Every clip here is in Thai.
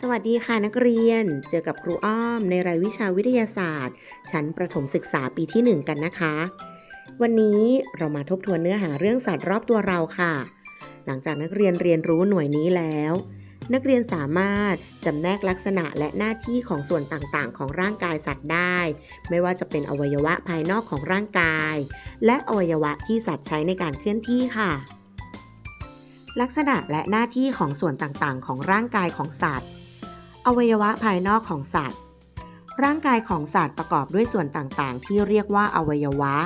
สวัสดีค่ะนักเรียน เจอกับครูอ้อมในรายวิชาวิทยาศาสตร์ ชั้นประถมศึกษาปีที่ 1 กันนะคะ วันนี้เรามาทบทวนเนื้อหาเรื่องสัตว์รอบตัวเราค่ะ หลังจากนักเรียนเรียนรู้หน่วยนี้แล้ว นักเรียนสามารถจำแนกลักษณะและหน้าที่ของส่วนต่างๆ ของร่างกายสัตว์ได้ ไม่ว่าจะเป็นอวัยวะภายนอกของร่างกาย และอวัยวะที่สัตว์ใช้ในการเคลื่อนที่ค่ะลักษณะและหน้าที่ของส่วนต่างๆ ของร่างกายของสัตว์ อวัยวะภายนอกของสัตว์ ร่างกายของสัตว์ประกอบด้วยส่วนต่างๆ ที่เรียกว่าอวัยวะ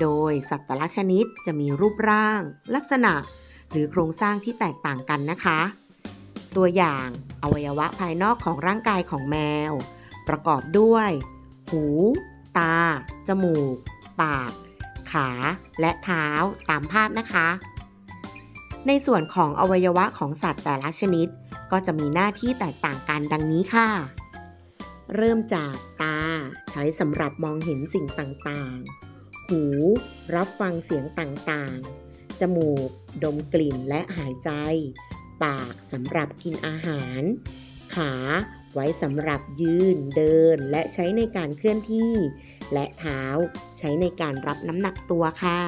โดยสัตว์แต่ละชนิดจะมีรูปร่าง ลักษณะ หรือโครงสร้างที่แตกต่างกันนะคะ ตัวอย่างอวัยวะภายนอกของร่างกายของแมว ประกอบด้วย หู ตา จมูก ปาก ขา และเท้าตามภาพนะคะ ในส่วนของอวัยวะของสัตว์แต่ละชนิด ก็จะมีหน้าที่แตกต่างกันดังนี้ค่ะ เริ่มจากตาใช้สำหรับมองเห็นสิ่งต่างๆ หูรับฟังเสียงต่างๆ จมูก ดมกลิ่นและหายใจ ปากสำหรับกินอาหาร ขาไว้สำหรับยืน เดิน และใช้ในการเคลื่อนที่ และเท้าใช้ในการรับน้ำหนักตัวค่ะ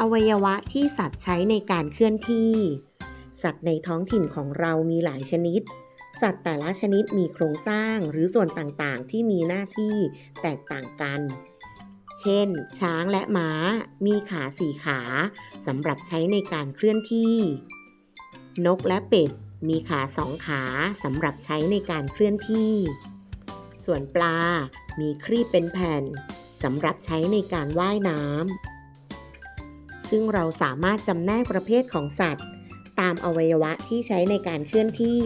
อวัยวะที่สัตว์ใช้ในการเคลื่อนที่ สัตว์ในท้องถิ่นของเรามีหลายชนิด สัตว์แต่ละชนิดมีโครงสร้างหรือส่วนต่างๆ ที่มีหน้าที่แตกต่างกัน เช่น ช้างและม้า มีขาสี่ขาสำหรับใช้ในการเคลื่อนที่ นกและเป็ด มีขาสองขาสำหรับใช้ในการเคลื่อนที่ ส่วนปลา มีครีบเป็นแผ่นสำหรับใช้ในการว่ายน้ำ ซึ่งเราสามารถจำแนกประเภทของสัตว์ ตามอวัยวะที่ใช้ในการเคลื่อนที่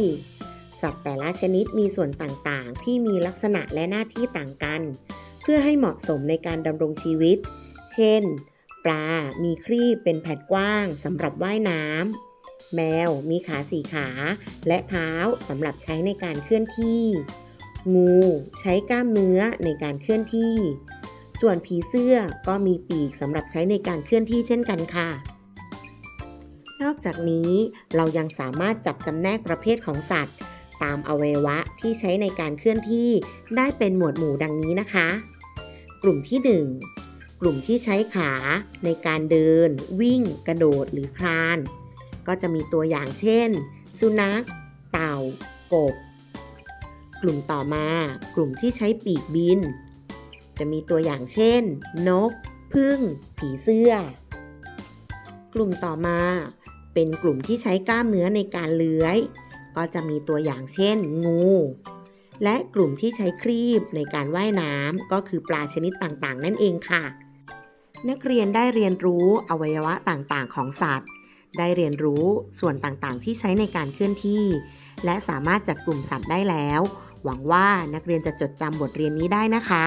สัตว์แต่ละชนิดมีส่วนต่างๆ ที่มีลักษณะและหน้าที่ต่างกัน เพื่อให้เหมาะสมในการดำรงชีวิต เช่น ปลา มีครีบเป็นแผ่นกว้างสำหรับว่ายน้ำ แมว มีขาสี่ขา และเท้าสำหรับใช้ในการเคลื่อนที่ งู ใช้กล้ามเนื้อในการเคลื่อนที่ ส่วนผีเสื้อก็มีปีกสำหรับใช้ในการเคลื่อนที่เช่นกันค่ะ นอกจากนี้เรายังสามารถจับจำแนกประเภทของสัตว์ ตามอวัยวะที่ใช้ในการเคลื่อนที่ได้เป็นหมวดหมู่ดังนี้นะคะ กลุ่มที่ 1 กลุ่มที่ใช้ขาในการเดิน วิ่ง กระโดดหรือคลาน ก็จะมีตัวอย่างเช่น สุนัข เต่า กบ กลุ่มต่อมา กลุ่มที่ใช้ปีกบิน จะมีตัวอย่างเช่น นก พึ่ง ผีเสื้อ กลุ่มต่อมา เป็นกลุ่มที่ใช้กล้ามเนื้อในการเลื้อย ก็จะมีตัวอย่างเช่น งู และกลุ่มที่ใช้ครีบในการว่ายน้ำก็คือปลาชนิดต่างๆ นั่นเองค่ะ นักเรียนได้เรียนรู้อวัยวะต่างๆ ของสัตว์ ได้เรียนรู้ส่วนต่างๆ ที่ใช้ในการเคลื่อนที่ และสามารถจัดกลุ่มสัตว์ได้แล้ว หวังว่านักเรียนจะจดจำบทเรียนนี้ได้นะคะ